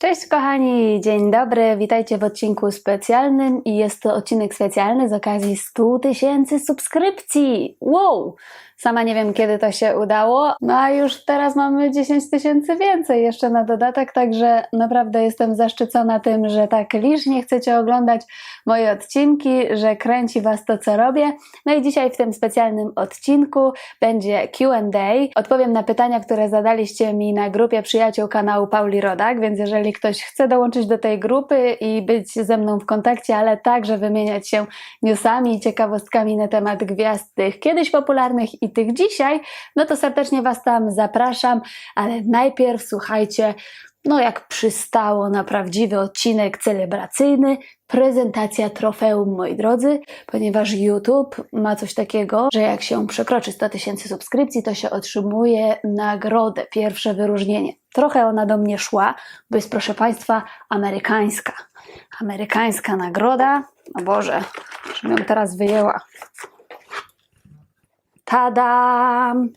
Cześć kochani, dzień dobry, witajcie w odcinku specjalnym i jest to odcinek specjalny z okazji 100 tysięcy subskrypcji. Wow! Sama nie wiem kiedy to się udało, no a już teraz mamy 10 tysięcy więcej jeszcze na dodatek, także naprawdę jestem zaszczycona tym, że tak licznie chcecie oglądać moje odcinki, że kręci Was to co robię. No i dzisiaj w tym specjalnym odcinku będzie Q&A. Odpowiem na pytania, które zadaliście mi na grupie przyjaciół kanału Pauli Rodak, więc jeżeli ktoś chce dołączyć do tej grupy i być ze mną w kontakcie, ale także wymieniać się newsami i ciekawostkami na temat gwiazd tych kiedyś popularnych i tych dzisiaj, no to serdecznie Was tam zapraszam, ale najpierw słuchajcie, no jak przystało na prawdziwy odcinek celebracyjny, prezentacja trofeum, moi drodzy, ponieważ YouTube ma coś takiego, że jak się przekroczy 100 tysięcy subskrypcji, to się otrzymuje nagrodę, pierwsze wyróżnienie. Trochę ona do mnie szła, bo jest, proszę Państwa, amerykańska. Amerykańska nagroda. O Boże, żebym ją teraz wyjęła. Tadam!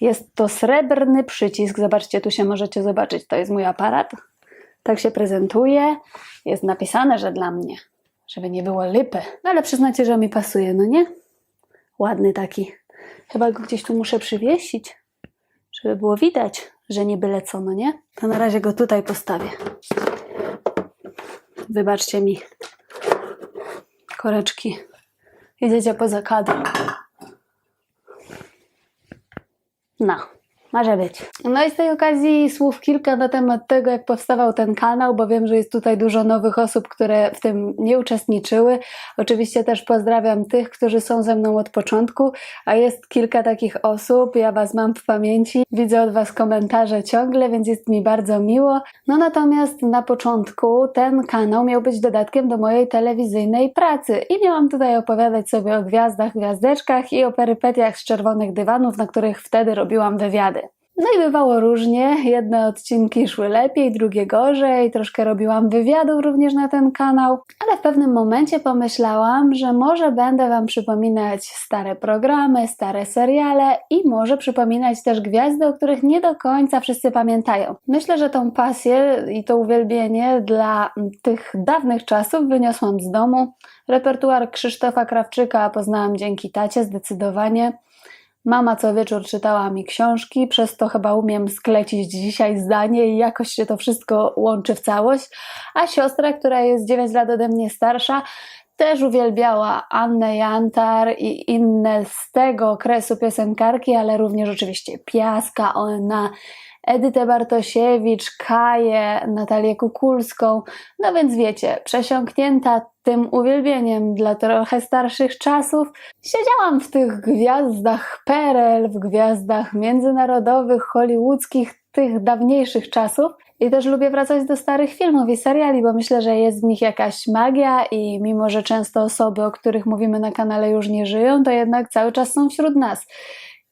Jest to srebrny przycisk. Zobaczcie, tu się możecie zobaczyć. To jest mój aparat. Tak się prezentuje. Jest napisane, że dla mnie, żeby nie było lipy. No ale przyznacie, że mi pasuje, no nie? Ładny taki. Chyba go gdzieś tu muszę przywiesić, żeby było widać, że nie byle co, no nie? To na razie go tutaj postawię. Wybaczcie mi koreczki. Idziecie poza kadr. No, może być. No i z tej okazji słów kilka na temat tego, jak powstawał ten kanał, bo wiem, że jest tutaj dużo nowych osób, które w tym nie uczestniczyły. Oczywiście też pozdrawiam tych, którzy są ze mną od początku, a jest kilka takich osób, ja Was mam w pamięci, widzę od Was komentarze ciągle, więc jest mi bardzo miło. No natomiast na początku ten kanał miał być dodatkiem do mojej telewizyjnej pracy i miałam tutaj opowiadać sobie o gwiazdach, gwiazdeczkach i o perypetiach z czerwonych dywanów, na których wtedy robiłam wywiady. No i bywało różnie. Jedne odcinki szły lepiej, drugie gorzej. Troszkę robiłam wywiadów również na ten kanał, ale w pewnym momencie pomyślałam, że może będę Wam przypominać stare programy, stare seriale i może przypominać też gwiazdy, o których nie do końca wszyscy pamiętają. Myślę, że tą pasję i to uwielbienie dla tych dawnych czasów wyniosłam z domu. Repertuar Krzysztofa Krawczyka poznałam dzięki tacie zdecydowanie. Mama co wieczór czytała mi książki, przez to chyba umiem sklecić dzisiaj zdanie i jakoś się to wszystko łączy w całość. A siostra, która jest 9 lat ode mnie starsza, też uwielbiała Annę Jantar i inne z tego okresu piosenkarki, ale również oczywiście Piaska, ona, Edytę Bartosiewicz, Kaję, Natalię Kukulską. No więc wiecie, przesiąknięta tym uwielbieniem dla trochę starszych czasów, siedziałam w tych gwiazdach PRL, w gwiazdach międzynarodowych, hollywoodzkich, tych dawniejszych czasów. I też lubię wracać do starych filmów i seriali, bo myślę, że jest w nich jakaś magia i mimo, że często osoby, o których mówimy na kanale już nie żyją, to jednak cały czas są wśród nas.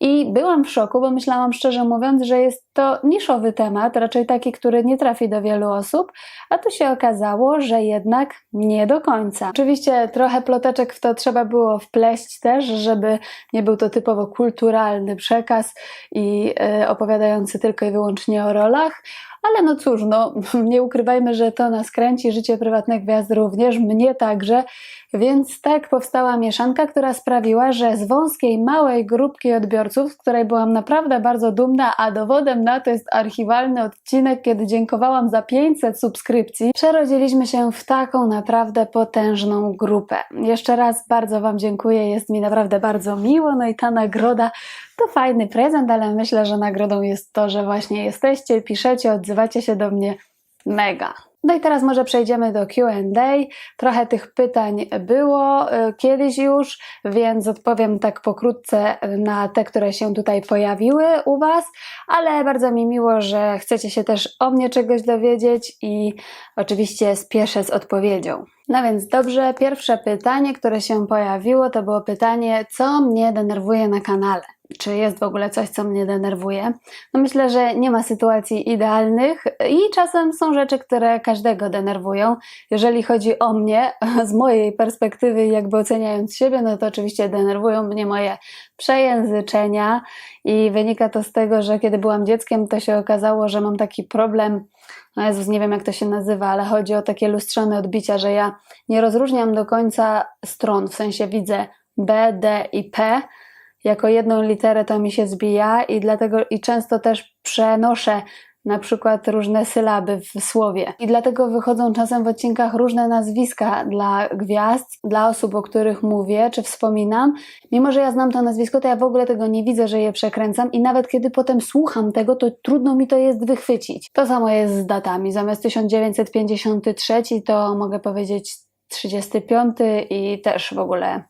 I byłam w szoku, bo myślałam szczerze mówiąc, że jest to niszowy temat, raczej taki, który nie trafi do wielu osób, a tu się okazało, że jednak nie do końca. Oczywiście trochę ploteczek w to trzeba było wpleść też, żeby nie był to typowo kulturalny przekaz i y, opowiadający tylko i wyłącznie o rolach, ale no cóż, no nie ukrywajmy, że to nas kręci, życie prywatne gwiazd również, mnie także, więc tak powstała mieszanka, która sprawiła, że z wąskiej, małej grupki odbiorców, z której byłam naprawdę bardzo dumna, a dowodem na to jest archiwalny odcinek, kiedy dziękowałam za 500 subskrypcji, przerodziliśmy się w taką naprawdę potężną grupę. Jeszcze raz bardzo Wam dziękuję, jest mi naprawdę bardzo miło, no i ta nagroda to fajny prezent, ale myślę, że nagrodą jest to, że właśnie jesteście, piszecie, odzywacie się do mnie mega. No i teraz może przejdziemy do QA. Trochę tych pytań było y, kiedyś już, więc odpowiem tak pokrótce na te, które się tutaj pojawiły u Was, ale bardzo mi miło, że chcecie się też o mnie czegoś dowiedzieć i oczywiście spieszę z odpowiedzią. No więc dobrze, pierwsze pytanie, które się pojawiło, to było pytanie, co mnie denerwuje na kanale czy jest w ogóle coś, co mnie denerwuje. No myślę, że nie ma sytuacji idealnych i czasem są rzeczy, które każdego denerwują. Jeżeli chodzi o mnie, z mojej perspektywy, jakby oceniając siebie, no to oczywiście denerwują mnie moje przejęzyczenia i wynika to z tego, że kiedy byłam dzieckiem, to się okazało, że mam taki problem. No Jezus, nie wiem jak to się nazywa, ale chodzi o takie lustrzane odbicia, że ja nie rozróżniam do końca stron, w sensie widzę B, D i P, jako jedną literę to mi się zbija i dlatego i często też przenoszę na przykład różne sylaby w słowie. I dlatego wychodzą czasem w odcinkach różne nazwiska dla gwiazd, dla osób, o których mówię czy wspominam. Mimo, że ja znam to nazwisko, to ja w ogóle tego nie widzę, że je przekręcam i nawet kiedy potem słucham tego, to trudno mi to jest wychwycić. To samo jest z datami. Zamiast 1953 to mogę powiedzieć 35 i też w ogóle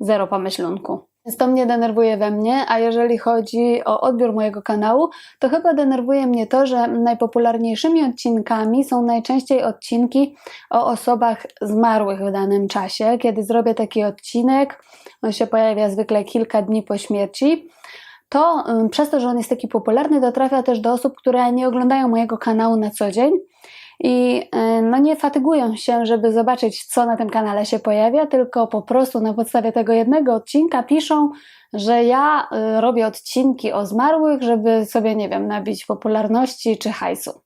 zero pomyślunku. Więc to mnie denerwuje we mnie, a jeżeli chodzi o odbiór mojego kanału, to chyba denerwuje mnie to, że najpopularniejszymi odcinkami są najczęściej odcinki o osobach zmarłych w danym czasie. Kiedy zrobię taki odcinek, on się pojawia zwykle kilka dni po śmierci, to ym, przez to, że on jest taki popularny, to trafia też do osób, które nie oglądają mojego kanału na co dzień i y, no nie fatygują się, żeby zobaczyć, co na tym kanale się pojawia, tylko po prostu na podstawie tego jednego odcinka piszą, że ja y, robię odcinki o zmarłych, żeby sobie, nie wiem, nabić popularności czy hajsu.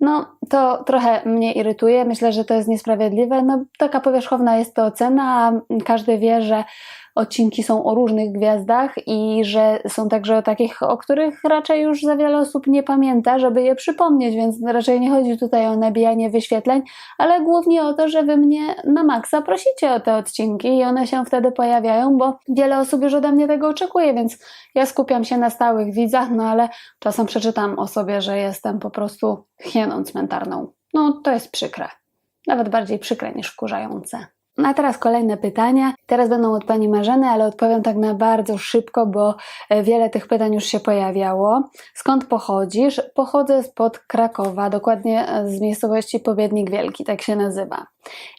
No, to trochę mnie irytuje. Myślę, że to jest niesprawiedliwe. No, taka powierzchowna jest to ocena, każdy wie, że odcinki są o różnych gwiazdach i że są także o takich, o których raczej już za wiele osób nie pamięta, żeby je przypomnieć, więc raczej nie chodzi tutaj o nabijanie wyświetleń, ale głównie o to, że wy mnie na maksa prosicie o te odcinki i one się wtedy pojawiają, bo wiele osób już ode mnie tego oczekuje, więc ja skupiam się na stałych widzach, no ale czasem przeczytam o sobie, że jestem po prostu hieną cmentarną. No to jest przykre. Nawet bardziej przykre niż wkurzające. A teraz kolejne pytania. Teraz będą od Pani Marzeny, ale odpowiem tak na bardzo szybko, bo e, wiele tych pytań już się pojawiało. Skąd pochodzisz? Pochodzę spod Krakowa, dokładnie e, z miejscowości Powiednik Wielki, tak się nazywa.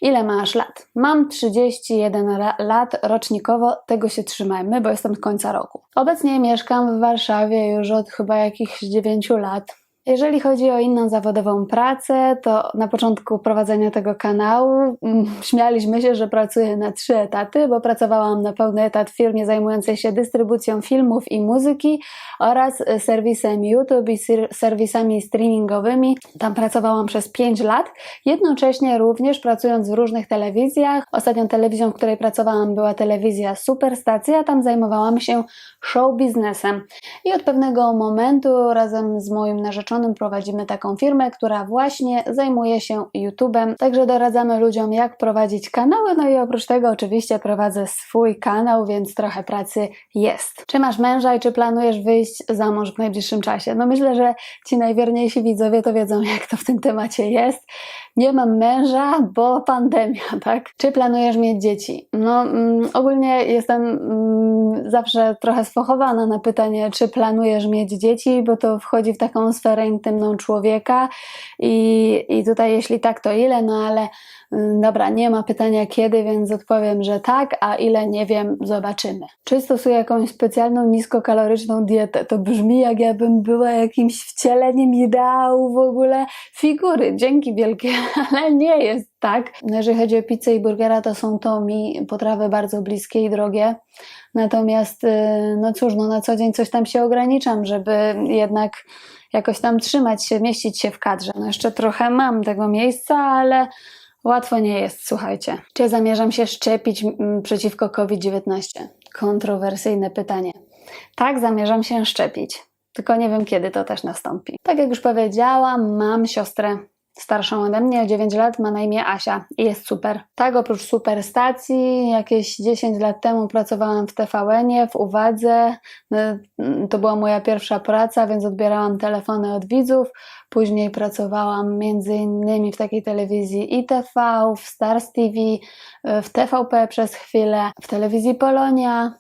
Ile masz lat? Mam 31 ra- lat rocznikowo, tego się trzymajmy, bo jestem z końca roku. Obecnie mieszkam w Warszawie już od chyba jakichś 9 lat. Jeżeli chodzi o inną zawodową pracę, to na początku prowadzenia tego kanału mm, śmialiśmy się, że pracuję na trzy etaty, bo pracowałam na pełny etat w firmie zajmującej się dystrybucją filmów i muzyki oraz y, serwisem YouTube i ser- serwisami streamingowymi. Tam pracowałam przez 5 lat, jednocześnie również pracując w różnych telewizjach. Ostatnią telewizją, w której pracowałam była telewizja Superstacja, tam zajmowałam się show biznesem. I od pewnego momentu razem z moim narzeczonym prowadzimy taką firmę, która właśnie zajmuje się YouTube'em. Także doradzamy ludziom, jak prowadzić kanały. No i oprócz tego, oczywiście, prowadzę swój kanał, więc trochę pracy jest. Czy masz męża i czy planujesz wyjść za mąż w najbliższym czasie? No myślę, że ci najwierniejsi widzowie to wiedzą, jak to w tym temacie jest. Nie mam męża, bo pandemia, tak? Czy planujesz mieć dzieci? No, mm, ogólnie jestem mm, zawsze trochę sfochowana na pytanie, czy planujesz mieć dzieci, bo to wchodzi w taką sferę intymną człowieka i, i tutaj jeśli tak, to ile? No ale dobra, nie ma pytania kiedy, więc odpowiem, że tak, a ile nie wiem, zobaczymy. Czy stosuję jakąś specjalną niskokaloryczną dietę? To brzmi jak ja bym była jakimś wcieleniem ideału w ogóle figury. Dzięki wielkie, ale nie jest tak. Jeżeli chodzi o pizzę i burgera, to są to mi potrawy bardzo bliskie i drogie. Natomiast, y, no cóż, no na co dzień coś tam się ograniczam, żeby jednak jakoś tam trzymać się, mieścić się w kadrze. No jeszcze trochę mam tego miejsca, ale łatwo nie jest, słuchajcie. Czy zamierzam się szczepić mm, przeciwko COVID-19? Kontrowersyjne pytanie. Tak, zamierzam się szczepić. Tylko nie wiem, kiedy to też nastąpi. Tak jak już powiedziałam, mam siostrę starszą ode mnie o 9 lat, ma na imię Asia i jest super. Tak, oprócz super stacji, jakieś 10 lat temu pracowałam w TVN-ie, w Uwadze. No, To była moja pierwsza praca, więc odbierałam telefony od widzów. Później pracowałam między innymi w takiej telewizji ITV, w Stars TV, w TVP przez chwilę, w telewizji Polonia,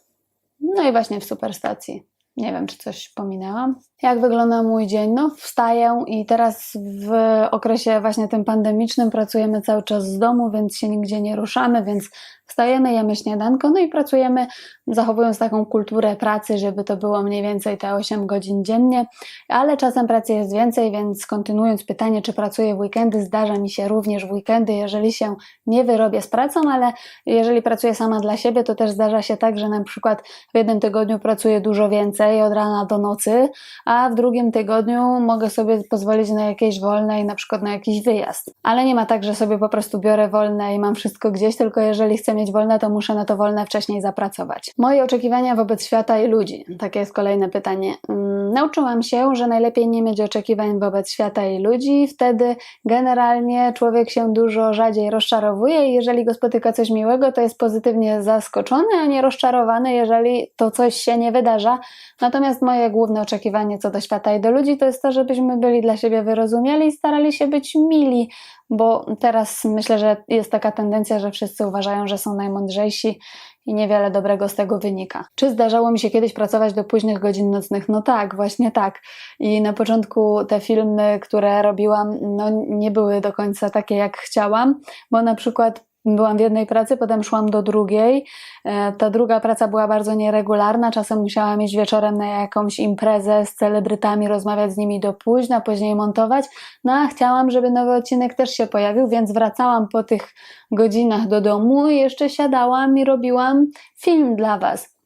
no i właśnie w Superstacji. Nie wiem, czy coś pominęłam. Jak wygląda mój dzień? No, wstaję i teraz w okresie właśnie tym pandemicznym pracujemy cały czas z domu, więc się nigdzie nie ruszamy, więc wstajemy, jemy śniadanko, no i pracujemy zachowując taką kulturę pracy, żeby to było mniej więcej te 8 godzin dziennie, ale czasem pracy jest więcej, więc kontynuując pytanie, czy pracuję w weekendy, zdarza mi się również w weekendy, jeżeli się nie wyrobię z pracą, ale jeżeli pracuję sama dla siebie, to też zdarza się tak, że na przykład w jednym tygodniu pracuję dużo więcej od rana do nocy, a w drugim tygodniu mogę sobie pozwolić na jakieś wolne i na przykład na jakiś wyjazd. Ale nie ma tak, że sobie po prostu biorę wolne i mam wszystko gdzieś, tylko jeżeli chcę mieć wolne, to muszę na to wolne wcześniej zapracować. Moje oczekiwania wobec świata i ludzi. Takie jest kolejne pytanie. Mm, Nauczyłam się, że najlepiej nie mieć oczekiwań wobec świata i ludzi, wtedy generalnie człowiek się dużo rzadziej rozczarowuje i jeżeli go spotyka coś miłego, to jest pozytywnie zaskoczony, a nie rozczarowany, jeżeli to coś się nie wydarza. Natomiast moje główne oczekiwanie co do świata i do ludzi to jest to, żebyśmy byli dla siebie wyrozumiali i starali się być mili, bo teraz myślę, że jest taka tendencja, że wszyscy uważają, że są najmądrzejsi i niewiele dobrego z tego wynika. Czy zdarzało mi się kiedyś pracować do późnych godzin nocnych? No tak, właśnie tak. I na początku te filmy, które robiłam, no nie były do końca takie, jak chciałam, bo na przykład Byłam w jednej pracy, potem szłam do drugiej. E, Ta druga praca była bardzo nieregularna. Czasem musiałam iść wieczorem na jakąś imprezę z celebrytami, rozmawiać z nimi do późna, później montować. No a chciałam, żeby nowy odcinek też się pojawił, więc wracałam po tych godzinach do domu i jeszcze siadałam i robiłam film dla Was.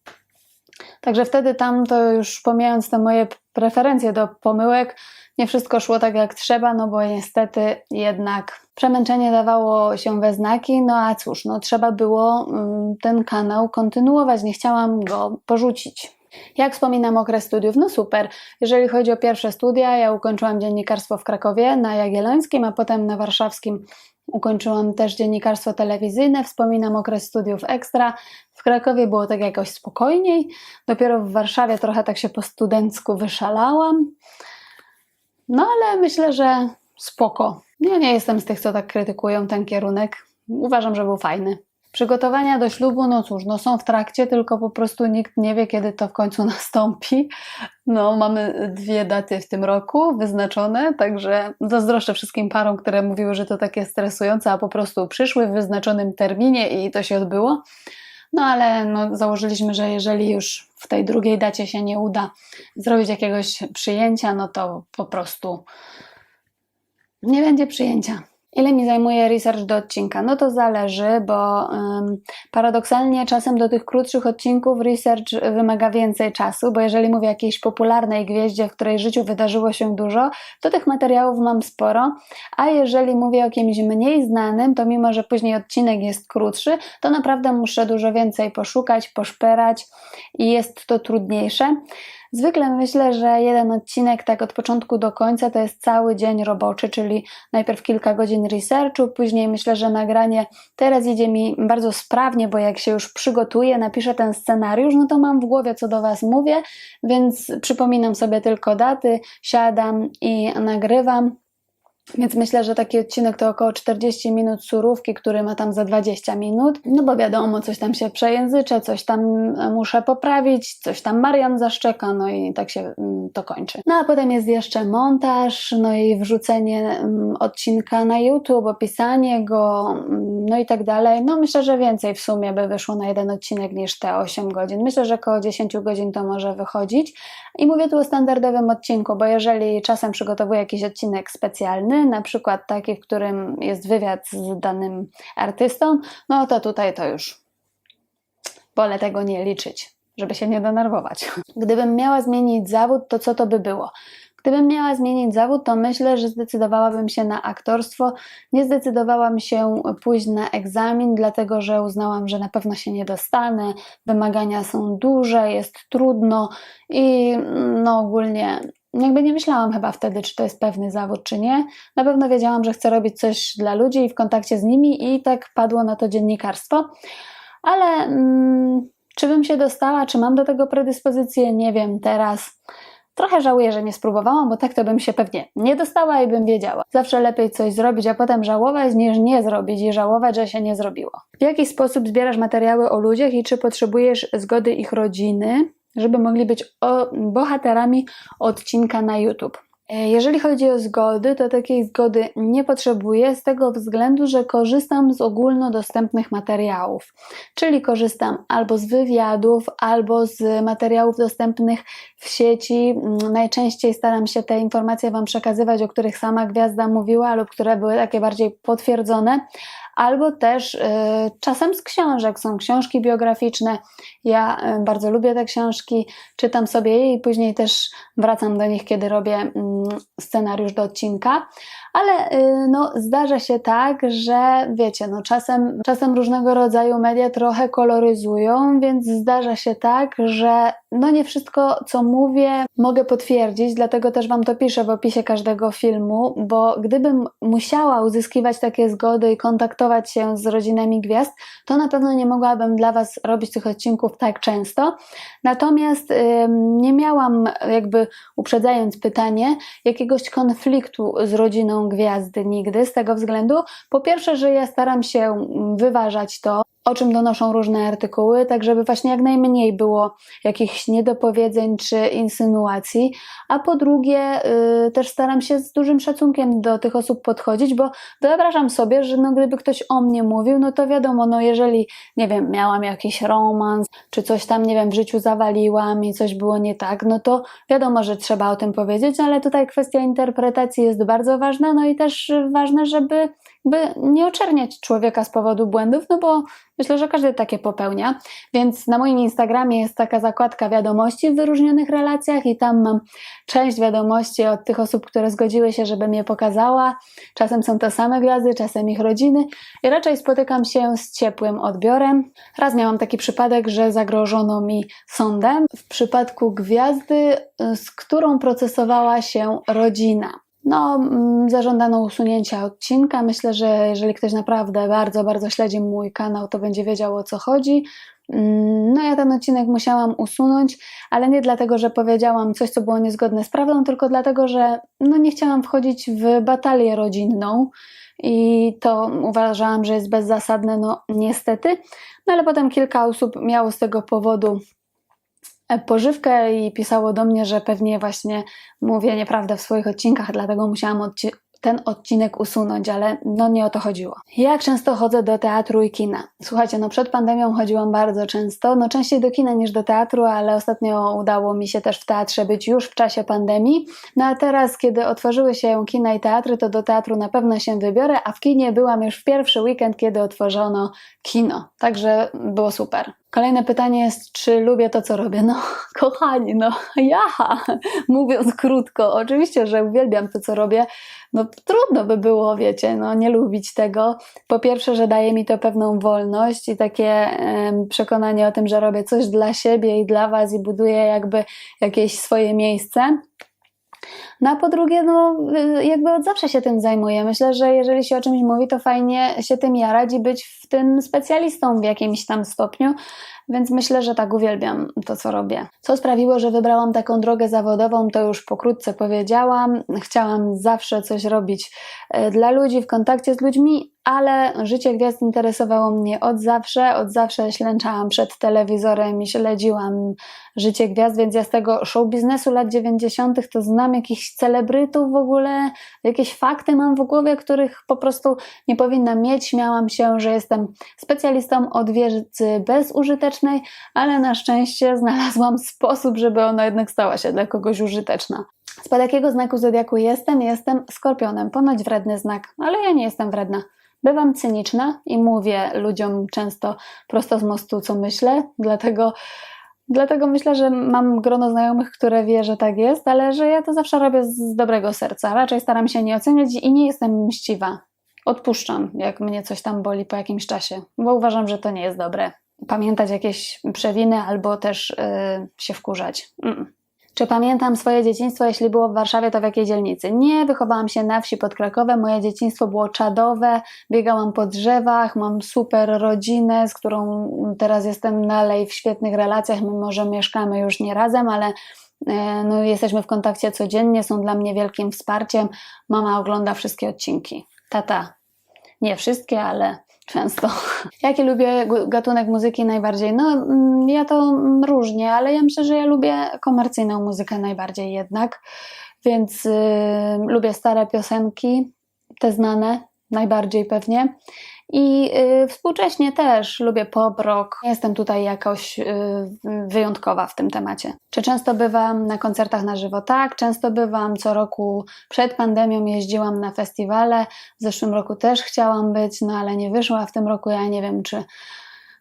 Także wtedy tam to już pomijając te moje preferencje do pomyłek, nie wszystko szło tak jak trzeba, no bo niestety jednak przemęczenie dawało się we znaki, no a cóż, no trzeba było mm, ten kanał kontynuować, nie chciałam go porzucić. Jak wspominam okres studiów? No super. Jeżeli chodzi o pierwsze studia, ja ukończyłam dziennikarstwo w Krakowie na Jagiellońskim, a potem na warszawskim ukończyłam też dziennikarstwo telewizyjne. Wspominam okres studiów ekstra. W Krakowie było tak jakoś spokojniej. Dopiero w Warszawie trochę tak się po studencku wyszalałam. No ale myślę, że spoko. Ja nie jestem z tych, co tak krytykują ten kierunek. Uważam, że był fajny. Przygotowania do ślubu, no cóż, no są w trakcie, tylko po prostu nikt nie wie, kiedy to w końcu nastąpi. No, mamy dwie daty w tym roku wyznaczone, także zazdroszczę wszystkim parom, które mówiły, że to takie stresujące, a po prostu przyszły w wyznaczonym terminie i to się odbyło. No ale no, założyliśmy, że jeżeli już w tej drugiej dacie się nie uda zrobić jakiegoś przyjęcia, no to po prostu nie będzie przyjęcia. Ile mi zajmuje research do odcinka? No to zależy, bo paradoksalnie czasem do tych krótszych odcinków research wymaga więcej czasu, bo jeżeli mówię o jakiejś popularnej gwieździe, w której życiu wydarzyło się dużo, to tych materiałów mam sporo, a jeżeli mówię o kimś mniej znanym, to mimo, że później odcinek jest krótszy, to naprawdę muszę dużo więcej poszukać, poszperać i jest to trudniejsze. Zwykle myślę, że jeden odcinek tak od początku do końca to jest cały dzień roboczy, czyli najpierw kilka godzin researchu, później myślę, że nagranie teraz idzie mi bardzo sprawnie, bo jak się już przygotuję, napiszę ten scenariusz, no to mam w głowie co do Was mówię, więc przypominam sobie tylko daty, siadam i nagrywam. Więc myślę, że taki odcinek to około 40 minut surówki, który ma tam za 20 minut. No bo wiadomo, coś tam się przejęzyczę, coś tam muszę poprawić, coś tam Marian zaszczeka, no i tak się mm, to kończy. No a potem jest jeszcze montaż, no i wrzucenie mm, odcinka na YouTube, opisanie go, mm, no i tak dalej. No myślę, że więcej w sumie by wyszło na jeden odcinek niż te 8 godzin. Myślę, że około 10 godzin to może wychodzić. I mówię tu o standardowym odcinku, bo jeżeli czasem przygotowuję jakiś odcinek specjalny, na przykład taki, w którym jest wywiad z danym artystą, no to tutaj to już wolę tego nie liczyć, żeby się nie denerwować. Gdybym miała zmienić zawód, to co to by było? Gdybym miała zmienić zawód, to myślę, że zdecydowałabym się na aktorstwo. Nie zdecydowałam się pójść na egzamin, dlatego że uznałam, że na pewno się nie dostanę. Wymagania są duże, jest trudno i no ogólnie jakby nie myślałam chyba wtedy, czy to jest pewny zawód, czy nie. Na pewno wiedziałam, że chcę robić coś dla ludzi i w kontakcie z nimi, i tak padło na to dziennikarstwo. Ale mm, czy bym się dostała, czy mam do tego predyspozycję, nie wiem teraz. Trochę żałuję, że nie spróbowałam, bo tak to bym się pewnie nie dostała i bym wiedziała. Zawsze lepiej coś zrobić, a potem żałować, niż nie zrobić i żałować, że się nie zrobiło. W jaki sposób zbierasz materiały o ludziach i czy potrzebujesz zgody ich rodziny, żeby mogli być bohaterami odcinka na YouTube? E, Jeżeli chodzi o zgody, to takiej zgody nie potrzebuję z tego względu, że korzystam z ogólnodostępnych materiałów. Czyli korzystam albo z wywiadów, albo z materiałów dostępnych w sieci. Mm, Najczęściej staram się te informacje Wam przekazywać, o których sama gwiazda mówiła, lub które były takie bardziej potwierdzone. Albo też y, czasem z książek. Są książki biograficzne. Ja y, bardzo lubię te książki, czytam sobie je i później też wracam do nich, kiedy robię mm, scenariusz do odcinka. Ale y, no, zdarza się tak, że wiecie, no, czasem, czasem różnego rodzaju media trochę koloryzują, więc zdarza się tak, że no nie wszystko, co mówię, mogę potwierdzić, dlatego też Wam to piszę w opisie każdego filmu, bo gdybym musiała uzyskiwać takie zgody i kontaktować się z rodzinami gwiazd, to na pewno nie mogłabym dla Was robić tych odcinków tak często. Natomiast ym, nie miałam, jakby uprzedzając pytanie, jakiegoś konfliktu z rodziną gwiazdy nigdy, z tego względu, po pierwsze, że ja staram się mm, wyważać to, o czym donoszą różne artykuły, tak żeby właśnie jak najmniej było jakichś niedopowiedzeń czy insynuacji, a po drugie y, też staram się z dużym szacunkiem do tych osób podchodzić, bo wyobrażam sobie, że no, gdyby ktoś o mnie mówił, no to wiadomo, no jeżeli, nie wiem, miałam jakiś romans, czy coś tam, nie wiem, w życiu zawaliłam i coś było nie tak, no to wiadomo, że trzeba o tym powiedzieć, ale tutaj kwestia interpretacji jest bardzo ważna, no i też ważne, żeby by nie oczerniać człowieka z powodu błędów, no bo myślę, że każdy takie popełnia. Więc na moim Instagramie jest taka zakładka wiadomości w wyróżnionych relacjach i tam mam część wiadomości od tych osób, które zgodziły się, żebym je pokazała. Czasem są to same gwiazdy, czasem ich rodziny i raczej spotykam się z ciepłym odbiorem. Raz miałam taki przypadek, że zagrożono mi sądem w przypadku gwiazdy, z którą procesowała się rodzina. No, mm, zażądano usunięcia odcinka. Myślę, że jeżeli ktoś naprawdę bardzo, bardzo śledzi mój kanał, to będzie wiedział o co chodzi. Mm, No, ja ten odcinek musiałam usunąć, ale nie dlatego, że powiedziałam coś, co było niezgodne z prawdą, tylko dlatego, że no, nie chciałam wchodzić w batalię rodzinną i to uważałam, że jest bezzasadne, no niestety. No ale potem kilka osób miało z tego powodu pożywkę i pisało do mnie, że pewnie właśnie mówię nieprawdę w swoich odcinkach, dlatego musiałam odci- ten odcinek usunąć, ale no nie o to chodziło. Jak często chodzę do teatru i kina? Słuchajcie, no przed pandemią chodziłam bardzo często, no częściej do kina niż do teatru, ale ostatnio udało mi się też w teatrze być już w czasie pandemii. No a teraz, kiedy otworzyły się kina i teatry, to do teatru na pewno się wybiorę, a w kinie byłam już w pierwszy weekend, kiedy otworzono kino. Także było super. Kolejne pytanie jest, czy lubię to, co robię? No, kochani, no, ja, mówiąc krótko, oczywiście, że uwielbiam to, co robię. No, trudno by było, wiecie, no, nie lubić tego. Po pierwsze, że daje mi to pewną wolność i takie przekonanie o tym, że robię coś dla siebie i dla Was i buduję jakby jakieś swoje miejsce. No a po drugie, no y, jakby od zawsze się tym zajmuję. Myślę, że jeżeli się o czymś mówi, to fajnie się tym jarać i być w tym specjalistą w jakimś tam stopniu. Więc myślę, że tak uwielbiam to, co robię. Co sprawiło, że wybrałam taką drogę zawodową, to już pokrótce powiedziałam. Chciałam zawsze coś robić e, dla ludzi, w kontakcie z ludźmi, ale życie gwiazd interesowało mnie od zawsze. Od zawsze ślęczałam przed telewizorem i śledziłam życie gwiazd, więc ja z tego show biznesu lat 90. to znam jakichś celebrytów w ogóle, jakieś fakty mam w głowie, których po prostu nie powinnam mieć. Śmiałam się, że jestem specjalistą od wiedzy bezużytecznej, ale na szczęście znalazłam sposób, żeby ona jednak stała się dla kogoś użyteczna. Spod jakiego znaku zodiaku jestem? Jestem skorpionem, ponoć wredny znak, ale ja nie jestem wredna. Bywam cyniczna i mówię ludziom często prosto z mostu, co myślę, dlatego, dlatego myślę, że mam grono znajomych, które wie, że tak jest, ale że ja to zawsze robię z dobrego serca. Raczej staram się nie oceniać i nie jestem mściwa. Odpuszczam, jak mnie coś tam boli po jakimś czasie, bo uważam, że to nie jest dobre. Pamiętać jakieś przewiny albo też yy, się wkurzać. Mm. Czy pamiętam swoje dzieciństwo, jeśli było w Warszawie, to w jakiej dzielnicy? Nie, wychowałam się na wsi pod Krakowem, moje dzieciństwo było czadowe, biegałam po drzewach, mam super rodzinę, z którą teraz jestem dalej w świetnych relacjach, mimo że mieszkamy już nie razem, ale e, no, jesteśmy w kontakcie codziennie, są dla mnie wielkim wsparciem. Mama ogląda wszystkie odcinki. Tata, nie wszystkie, ale często. Jaki lubię gatunek muzyki najbardziej? No, mm, ja to mm, różnie, ale ja myślę, że ja lubię komercyjną muzykę najbardziej jednak. więc y, lubię stare piosenki, te znane najbardziej pewnie. I y, współcześnie też lubię pop, rock. Nie Jestem tutaj jakoś y, wyjątkowa w tym temacie. Czy często bywam na koncertach na żywo? Tak, często bywam. Co roku przed pandemią jeździłam na festiwale. W zeszłym roku też chciałam być, no ale nie wyszła. W tym roku ja nie wiem, czy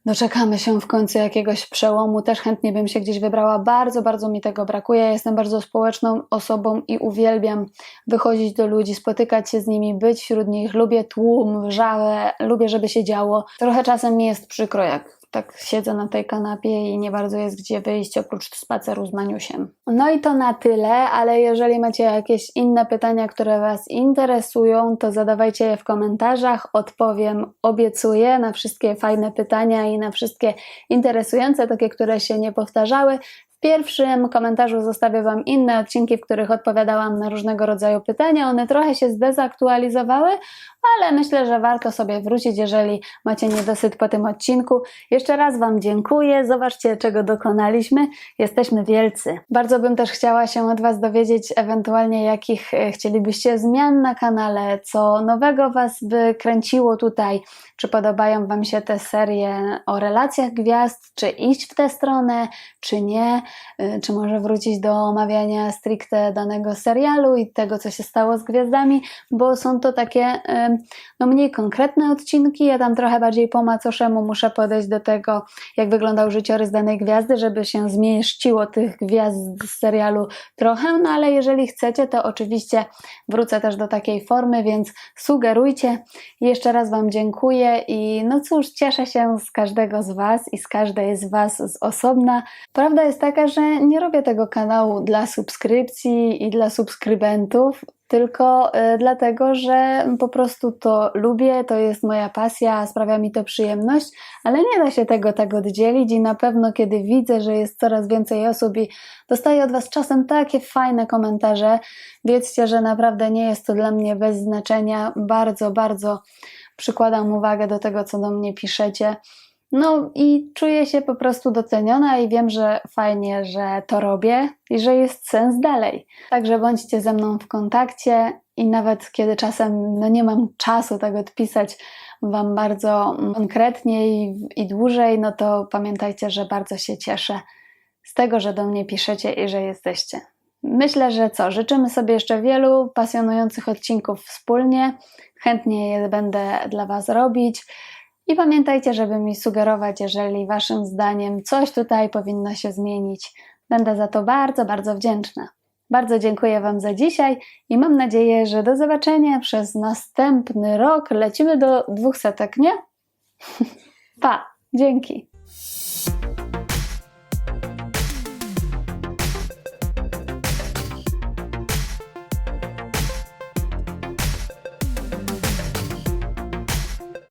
doczekamy się w końcu jakiegoś przełomu. Też chętnie bym się gdzieś wybrała. Bardzo, bardzo mi tego brakuje. Jestem bardzo społeczną osobą i uwielbiam wychodzić do ludzi, spotykać się z nimi, być wśród nich. Lubię tłum, wrzałę, lubię, żeby się działo. Trochę czasem mi jest przykro, jak tak siedzę na tej kanapie i nie bardzo jest gdzie wyjść oprócz spaceru z Maniusiem. No i to na tyle, ale jeżeli macie jakieś inne pytania, które Was interesują, to zadawajcie je w komentarzach. Odpowiem, obiecuję, na wszystkie fajne pytania i na wszystkie interesujące, takie, które się nie powtarzały. Pierwszym komentarzu zostawię Wam inne odcinki, w których odpowiadałam na różnego rodzaju pytania. One trochę się zdezaktualizowały, ale myślę, że warto sobie wrócić, jeżeli macie niedosyt po tym odcinku. Jeszcze raz Wam dziękuję. Zobaczcie, czego dokonaliśmy. Jesteśmy wielcy. Bardzo bym też chciała się od Was dowiedzieć, ewentualnie jakich e, chcielibyście zmian na kanale, co nowego Was by kręciło tutaj. Czy podobają Wam się te serie o relacjach gwiazd, czy iść w tę stronę, czy nie, czy może wrócić do omawiania stricte danego serialu i tego, co się stało z gwiazdami, bo są to takie y, no, mniej konkretne odcinki. Ja tam trochę bardziej po macoszemu muszę podejść do tego, jak wyglądał życiorys danej gwiazdy, żeby się zmieściło tych gwiazd z serialu trochę, no ale jeżeli chcecie, to oczywiście wrócę też do takiej formy, więc sugerujcie. Jeszcze raz Wam dziękuję i no cóż, cieszę się z każdego z Was i z każdej z Was z osobna. Prawda jest taka, że nie robię tego kanału dla subskrypcji i dla subskrybentów, tylko y, dlatego, że po prostu to lubię, to jest moja pasja, sprawia mi to przyjemność, ale nie da się tego tak oddzielić i na pewno, kiedy widzę, że jest coraz więcej osób i dostaję od Was czasem takie fajne komentarze, wiedzcie, że naprawdę nie jest to dla mnie bez znaczenia. Bardzo, bardzo przykładam uwagę do tego, co do mnie piszecie. No i czuję się po prostu doceniona i wiem, że fajnie, że to robię i że jest sens dalej. Także bądźcie ze mną w kontakcie i nawet kiedy czasem no nie mam czasu tak odpisać Wam bardzo konkretnie i, i dłużej, no to pamiętajcie, że bardzo się cieszę z tego, że do mnie piszecie i że jesteście. Myślę, że co? Życzymy sobie jeszcze wielu pasjonujących odcinków wspólnie. Chętnie je będę dla Was robić. I pamiętajcie, żeby mi sugerować, jeżeli Waszym zdaniem coś tutaj powinno się zmienić. Będę za to bardzo, bardzo wdzięczna. Bardzo dziękuję Wam za dzisiaj i mam nadzieję, że do zobaczenia przez następny rok. Lecimy do dwóch setek, nie? pa! Dzięki!